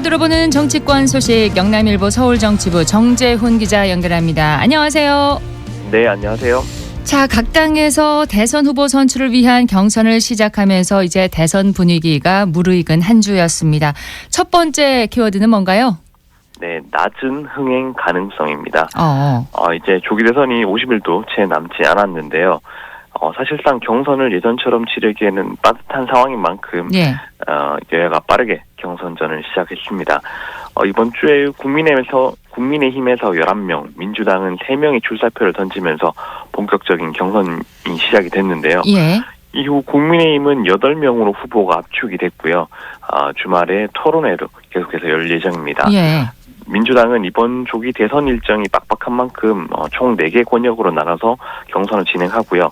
들어보는 정치권 소식 영남일보 서울정치부 정재훈 기자 연결합니다. 안녕하세요. 네, 안녕하세요. 자, 각 당에서 대선 후보 선출을 위한 경선을 시작하면서 이제 대선 분위기가 무르익은 한 주였습니다. 첫 번째 키워드는 뭔가요? 네, 낮은 흥행 가능성입니다. 어, 어, 이제 조기 대선이 50일도 채 남지 않았는데요. 어, 사실상 경선을 예전처럼 치르기에는 빠듯한 상황인 만큼 예. 어, 여야가 빠르게 경선전을 시작했습니다. 어, 이번 주에 국민의힘에서 국민의힘에서 11명, 민주당은 3명의 출사표를 던지면서 본격적인 경선이 시작이 됐는데요. 예. 이후 국민의힘은 8명으로 후보가 압축이 됐고요. 아, 주말에 토론회도 계속해서 열 예정입니다. 예. 민주당은 이번 조기 대선 일정이 빡빡한 만큼 어, 총 4개 권역으로 나눠서 경선을 진행하고요.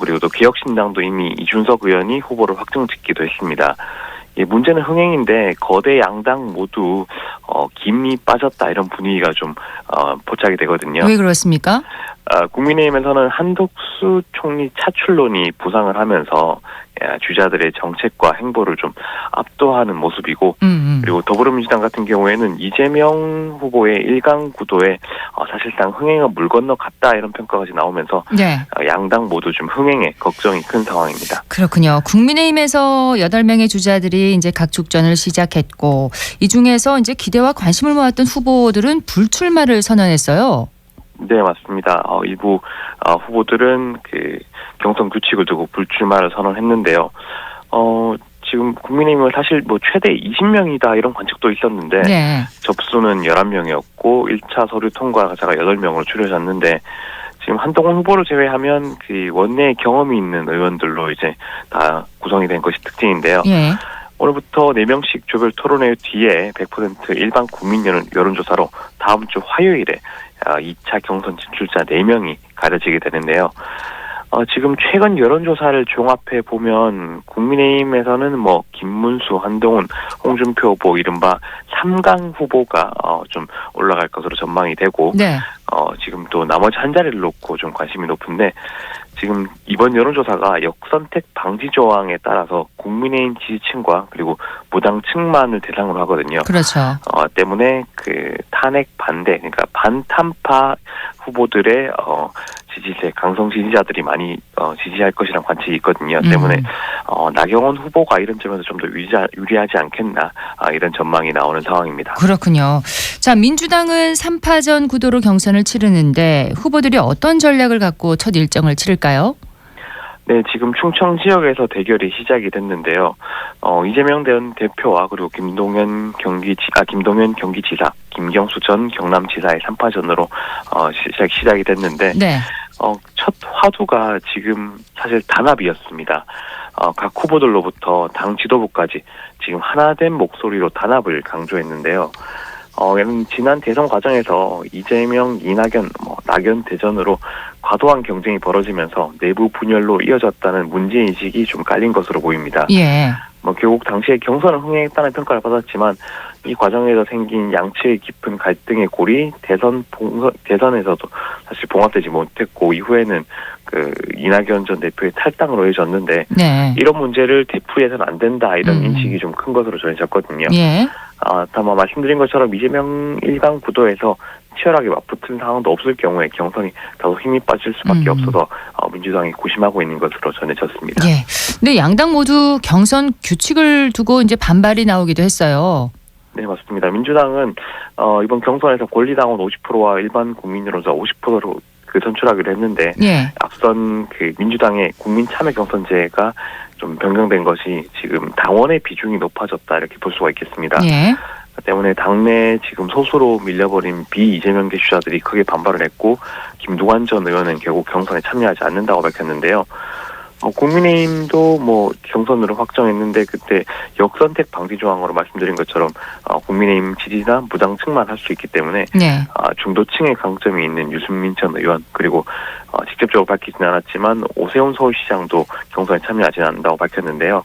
그리고 또 개혁신당도 이미 이준석 의원이 후보를 확정 짓기도 했습니다. 예, 문제는 흥행인데 거대 양당 모두 어, 김이 빠졌다 이런 분위기가 좀 어, 포착이 되거든요. 왜 그렇습니까? 아, 국민의힘에서는 한독수 총리 차출론이 부상을 하면서 예, 주자들의 정책과 행보를 좀 압도하는 모습이고 음, 음. 그리고 더불어민주당 같은 경우에는 이재명 후보의 일강 구도에 어, 사실상 흥행은 물 건너 갔다 이런 평가까지 나오면서 네. 어, 양당 모두 좀 흥행에 걱정이 큰 상황입니다. 그렇군요. 국민의힘에서 8명의 주자들이 이제 각 축전을 시작했고 이 중에서 이제 기대와 관심을 모았던 후보들은 불출마를 선언했어요. 네 맞습니다. 어, 일부 어, 후보들은 그 경선 규칙을 두고 불출마를 선언했는데요. 어, 지금 국민의힘은 사실 뭐 최대 20명이다 이런 관측도 있었는데 네. 접수는 11명이었고 1차 서류 통과자가 8명으로 줄여졌는데 지금 한동훈 후보를 제외하면 그 원내 경험이 있는 의원들로 이제 다 구성이 된 것이 특징인데요. 예. 오늘부터 4명씩 조별 토론회 뒤에 100% 일반 국민 여론, 여론조사로 다음 주 화요일에 2차 경선 진출자 4명이 가려지게 되는데요. 어, 지금 최근 여론조사를 종합해 보면 국민의힘에서는 뭐 김문수, 한동훈, 홍준표 후보 이른바 3강 후보가 어, 좀 올라갈 것으로 전망이 되고 네. 어, 지금 또 나머지 한 자리를 놓고 좀 관심이 높은데 지금 이번 여론조사가 역선택 방지 조항에 따라서 국민의힘 지지층과 그리고 무당층만을 대상으로 하거든요. 그렇죠. 어, 때문에 그 탄핵 반대, 그러니까 반탄파 후보들의 어, 지지세, 강성 지지자들이 많이 어, 지지할 것이라는 관측이 있거든요. 때문에 음. 어, 나경원 후보가 이런 점에서 좀 더 유리하지 않겠나 아, 이런 전망이 나오는 상황입니다. 그렇군요. 자, 민주당은 3파전 구도로 경선을 치르는데 후보들이 어떤 전략을 갖고 첫 일정을 치를까요? 네, 지금 충청 지역에서 대결이 시작이 됐는데요. 어, 이재명 대- 대표와 그리고 김동연 경기 아 김동연 경기지사, 김경수 전 경남지사의 3파전으로 어, 시작 시작이 됐는데 네. 어, 첫 화두가 지금 사실 단합이었습니다. 어, 각 후보들로부터 당 지도부까지 지금 하나된 목소리로 단합을 강조했는데요. 어, 지난 대선 과정에서 이재명, 이낙연, 뭐, 낙연 대전으로 과도한 경쟁이 벌어지면서 내부 분열로 이어졌다는 문제인식이 좀 깔린 것으로 보입니다. 예. 뭐 결국 당시에 경선을 흥행했다는 평가를 받았지만 이 과정에서 생긴 양측의 깊은 갈등의 골이 대선 봉 대선에서도 사실 봉합되지 못했고 이후에는 그 이낙연 전 대표의 탈당으로 이어졌는데 네. 이런 문제를 되풀이해서는 안 된다 이런 음. 인식이 좀 큰 것으로 전해졌거든요. 예. 아, 다만 말씀드린 것처럼 이재명 일강 구도에서 치열하게 맞붙은 상황도 없을 경우에 경선이 다소 힘이 빠질 수밖에 음. 없어서 어, 민주당이 고심하고 있는 것으로 전해졌습니다. 예. 근데 양당 모두 경선 규칙을 두고 이제 반발이 나오기도 했어요. 네, 맞습니다. 민주당은 어, 이번 경선에서 권리당원 50%와 일반 국민으로서 50%로 그 선출하기로 했는데 예. 앞선 그 민주당의 국민 참여 경선제가 좀 변경된 것이 지금 당원의 비중이 높아졌다 이렇게 볼 수가 있겠습니다. 예. 때문에 당내 지금 소수로 밀려버린 비 이재명 대주자들이 크게 반발을 했고 김두관 전 의원은 결국 경선에 참여하지 않는다고 밝혔는데요. 어, 국민의힘도 뭐 경선으로 확정했는데 그때 역선택 방지 조항으로 말씀드린 것처럼 어, 국민의힘 지지나 무당층만 할 수 있기 때문에 네. 아, 중도층의 강점이 있는 유승민 전 의원 그리고 어, 직접적으로 밝히지는 않았지만 오세훈 서울시장도 경선에 참여하지 않는다고 밝혔는데요.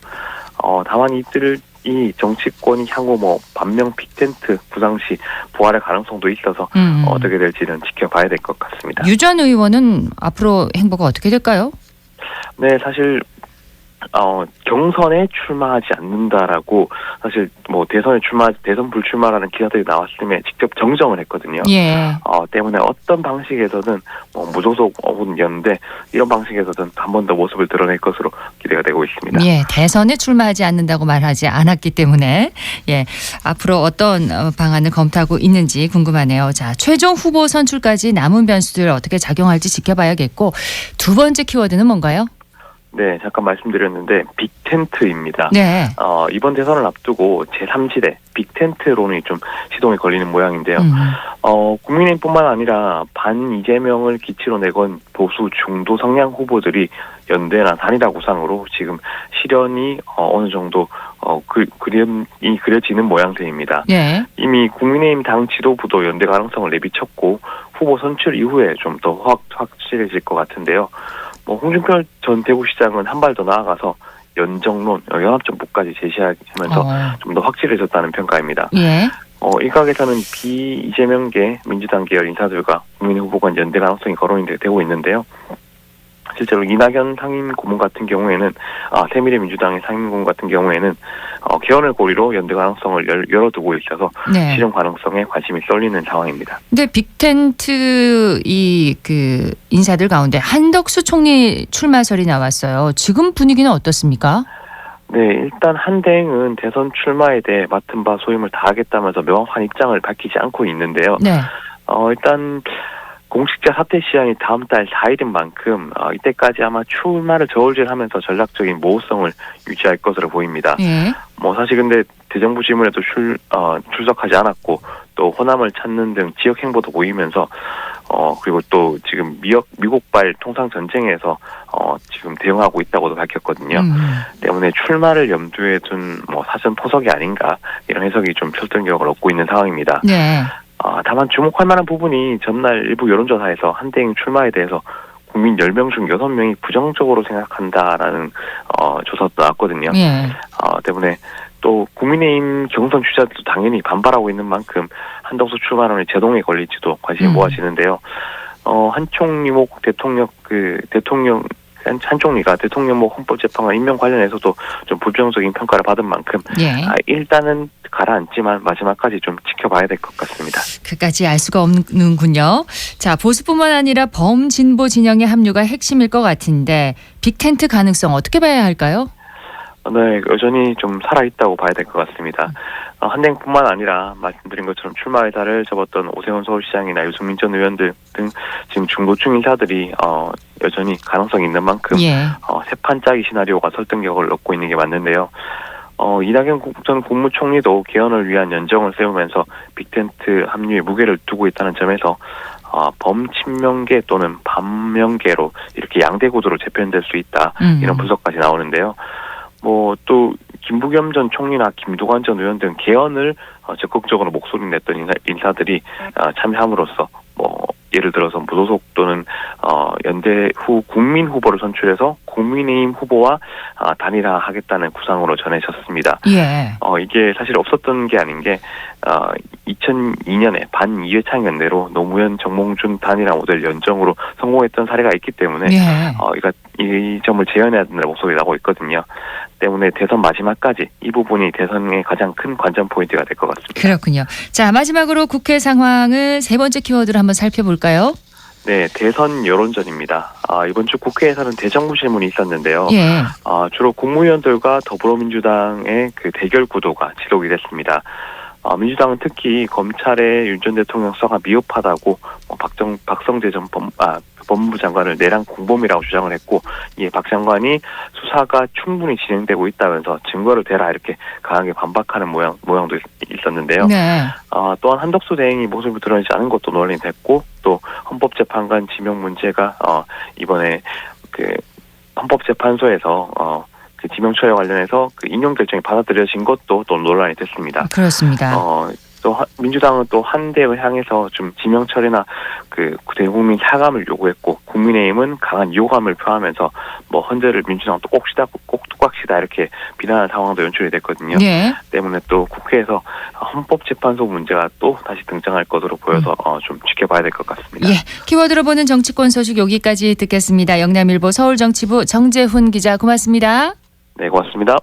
어, 다만 이들을 이 정치권이 향후 뭐 반명 빅텐트 부상 시 부활의 가능성도 있어서 음. 어떻게 될지는 지켜봐야 될 것 같습니다. 유 전 의원은 앞으로 행보가 어떻게 될까요? 네, 사실 어, 경선에 출마하지 않는다라고 사실 뭐 대선에 출마 대선 불출마라는 기사들이 나왔을 때 직접 정정을 했거든요. 예. 어, 때문에 어떤 방식에서든 뭐 무소속 연대 이런 방식에서든 한 번 더 모습을 드러낼 것으로 기대가 되고 있습니다. 예, 대선에 출마하지 않는다고 말하지 않았기 때문에 예, 앞으로 어떤 어, 방안을 검토하고 있는지 궁금하네요. 자, 최종 후보 선출까지 남은 변수들 어떻게 작용할지 지켜봐야겠고 두 번째 키워드는 뭔가요? 네, 잠깐 말씀드렸는데 빅텐트입니다. 네. 어, 이번 대선을 앞두고 제3지대 빅텐트론이 좀 시동이 걸리는 모양인데요. 음. 어, 국민의힘뿐만 아니라 반 이재명을 기치로 내건 보수 중도 성향 후보들이 연대나 단일화 구상으로 지금 실현이 어, 어느 정도 어, 그, 그림이 그려지는 모양새입니다. 예. 이미 국민의힘 당 지도부도 연대 가능성을 내비쳤고 후보 선출 이후에 좀 더 확, 확실해질 것 같은데요. 뭐 홍준표 전 대구시장은 한 발 더 나아가서 연정론, 어, 연합정부까지 제시하면서 어. 좀더 확실해졌다는 평가입니다. 예. 어, 일각에서는 비 이재명계 민주당 계열 인사들과 국민의 후보 간 연대 가능성이 거론이 되- 되고 있는데요. 실제로 이낙연 상임 고문 같은 경우에는 아, 새미래 민주당의 상임 고문 같은 경우에는 어, 개헌을 고리로 연대 가능성을 열, 열어두고 있어서 네. 실현 가능성에 관심이 쏠리는 상황입니다. 근데 빅텐트 이 그 인사들 가운데 한덕수 총리 출마설이 나왔어요. 지금 분위기는 어떻습니까? 네, 일단 한대행은 대선 출마에 대해 맡은 바 소임을 다하겠다면서 명확한 입장을 밝히지 않고 있는데요. 네. 어, 일단 공직자 사퇴 시한이 다음 달 4일인 만큼 어, 이때까지 아마 출마를 저울질하면서 전략적인 모호성을 유지할 것으로 보입니다. 예. 뭐 사실 근데 대정부 질문에도 출 어, 출석하지 않았고 또 호남을 찾는 등 지역 행보도 보이면서 어 그리고 또 지금 미역 미국발 통상 전쟁에서 어 지금 대응하고 있다고도 밝혔거든요. 음. 때문에 출마를 염두에 둔 뭐 사전 포석이 아닌가 이런 해석이 좀 설득력을 얻고 있는 상황입니다. 네. 아, 다만 주목할 만한 부분이 전날 일부 여론조사에서 한대행 출마에 대해서 국민 10명 중 6명이 부정적으로 생각한다라는 어, 조사도 나왔거든요. 예. 어, 때문에 또 국민의힘 경선 주자들도 당연히 반발하고 있는 만큼 한덕수 출마론이 제동에 걸릴지도 관심이 음. 모아지는데요. 어, 한총리목 대통령 그 대통령 한, 한 총리가 대통령목 헌법재판관 임명 관련해서도 좀 부정적인 평가를 받은 만큼 예. 아, 일단은 가라앉지만 마지막까지 좀 지켜봐야 될 것 같습니다. 그까지 알 수가 없는군요. 자, 보수뿐만 아니라 범진보 진영의 합류가 핵심일 것 같은데 빅텐트 가능성 어떻게 봐야 할까요? 네, 여전히 좀 살아있다고 봐야 될 것 같습니다. 어, 한den뿐만 아니라 말씀드린 것처럼 출마 의사를 접었던 오세훈 서울시장이나 유승민 전 의원들 등 지금 중도층 인사들이 어, 여전히 가능성이 있는 만큼 예. 어, 세판 짜기 시나리오가 설득력을 얻고 있는 게 맞는데요. 어, 이낙연 국- 전 국무총리도 개헌을 위한 연정을 세우면서 빅텐트 합류에 무게를 두고 있다는 점에서 어, 범친명계 또는 반명계로 이렇게 양대 구도로 재편될 수 있다 음. 이런 분석까지 나오는데요. 뭐 또 김부겸 전 총리나 김두관 전 의원 등 개헌을 어, 적극적으로 목소리 냈던 인사, 인사들이 어, 참여함으로써 뭐 예를 들어서 무소속 또는 어, 연대 후 국민 후보를 선출해서 국민의힘 후보와 아, 단일화하겠다는 구상으로 전해졌습니다. 예. 어, 이게 사실 없었던 게 아닌 게, 어, 2002년에 반 이회창 연대로 노무현 정몽준 단일화 모델 연정으로 성공했던 사례가 있기 때문에, 예. 어, 이거, 이 점을 재현해야 된다는 목소리 나고 있거든요. 때문에 대선 마지막까지 이 부분이 대선의 가장 큰 관전 포인트가 될 것 같습니다. 그렇군요. 자, 마지막으로 국회 상황을 세 번째 키워드로 한번 살펴볼까요? 네, 대선 여론전입니다. 아, 이번 주 국회에서는 대정부 질문이 있었는데요. 예. 아, 주로 국무위원들과 더불어민주당의 그 대결 구도가 지속이 됐습니다. 아, 민주당은 특히 검찰의 윤 전 대통령 수사가 미흡하다고 뭐 박정 박성재 전 법, 아, 법무부 장관을 내란 공범이라고 주장을 했고, 이에 박 장관이 수사가 충분히 진행되고 있다면서 증거를 대라 이렇게 강하게 반박하는 모양 모양도 있, 있었는데요. 네. 아, 또한 한덕수 대행이 모습을 드러내지 않은 것도 논란이 됐고 또 헌법재판관 지명 문제가 어, 이번에 그 헌법재판소에서 어, 그 지명 처리 관련해서 그 인용 결정이 받아들여진 것도 또 논란이 됐습니다. 그렇습니다. 어, 또 하- 민주당은 또 한대를 향해서 좀 지명 처리나 그 대국민 사감을 요구했고 국민의힘은 강한 유감을 표하면서 뭐 헌재를 민주당도 꼭시다 꼭 뚝딱시다 이렇게 비난하는 상황도 연출이 됐거든요. 예. 때문에 또 국회에서 헌법재판소 문제가 또 다시 등장할 것으로 보여서 어, 좀 지켜봐야 될 것 같습니다. 예. 키워드로 보는 정치권 소식 여기까지 듣겠습니다. 영남일보 서울정치부 정재훈 기자 고맙습니다. 네, 고맙습니다.